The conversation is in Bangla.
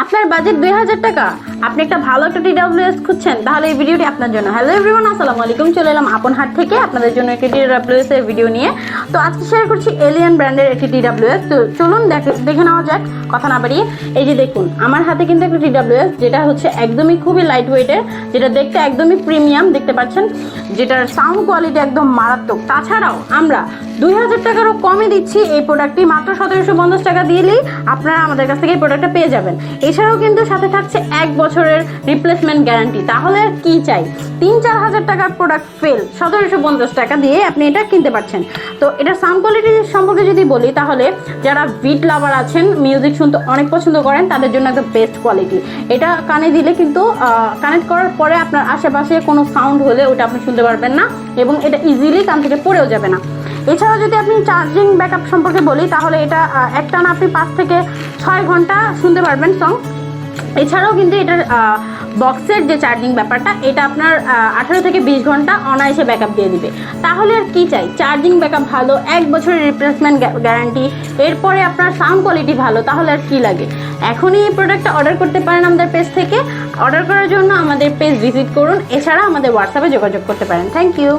আপনার বাজেট দুই হাজার টাকা। আপনি একটা ভালো একটা টিডাব্লিউএস খুঁজছেন, তাহলে এই ভিডিওটি আপনার জন্য। হ্যালো এভরিওয়ান আসসালামু আলাইকুম। চলে এলাম আপন হাট থেকে আপনাদের জন্য একটি টিডাব্লিউএস এর ভিডিও নিয়ে। তো আজকে শেয়ার করছি এলিয়ান ব্র্যান্ডের একটি টিডাব্লিউএস তো চলুন দেখে- দেখে নেওয়া যাক, কথা না বাড়িয়ে। এই যে দেখুন, আমার হাতে কিন্তু একটা টিডাব্লিউএস যেটা হচ্ছে একদমই খুবই লাইট ওয়েটের যেটা দেখতে একদমই প্রিমিয়াম দেখতে পাচ্ছেন, যেটার সাউন্ড কোয়ালিটি একদম মারাত্মক। তাছাড়াও আমরা দুই হাজার টাকারও কমে দিচ্ছি এই প্রোডাক্টটি মাত্র সতেরোশো পঞ্চাশ টাকা দিলেই আপনারা আমাদের কাছ থেকে এই প্রোডাক্টটা পেয়ে যাবেন। এছাড়াও কিন্তু সাথে থাকছে এক বছরের রিপ্লেসমেন্ট গ্যারান্টি তাহলে আর কি চাই? তিন চার হাজার টাকার প্রোডাক্ট ফেল সতেরোশো পঞ্চাশ টাকা দিয়ে আপনি এটা কিনতে পারছেন। তো এটার সাউন্ড কোয়ালিটি সম্পর্কে যদি বলি, তাহলে যারা বিট লাভার আছেন মিউজিক শুনতে অনেক পছন্দ করেন, তাদের জন্য একটা বেস্ট কোয়ালিটি এটা কানে দিলে কিন্তু কানেক্ট করার পরে আপনার আশেপাশে কোনো সাউন্ড হলে ওটা আপনি শুনতে পারবেন না এবং এটা ইজিলি কান থেকে পড়েও যাবে না। এছাড়াও যদি আপনি চার্জিং ব্যাকআপ সম্পর্কে বলি তাহলে এটা আহ, একটানা আপনি পাঁচ থেকে ছয় ঘণ্টা শুনতে পারবেন সং এছাড়াও কিন্তু এটার বক্সের যে চার্জিং ব্যাপারটা এটা আপনার আঠারো থেকে বিশ ঘণ্টা অনায়াসে ব্যাকআপ দিয়ে দিবে। তাহলে আর কি চাই? চার্জিং ব্যাকআপ ভালো এক বছরের রিপ্লেসমেন্ট গ্যারান্টি এরপরে আপনার সাউন্ড কোয়ালিটি ভালো তাহলে আর কী লাগে? এখনই এই প্রোডাক্টটা অর্ডার করতে পারেন আমাদের পেজ থেকে। অর্ডার করার জন্য আমাদের পেজ ভিজিট করুন। এছাড়া আমাদের হোয়াটসঅ্যাপে যোগাযোগ করতে পারেন। Thank you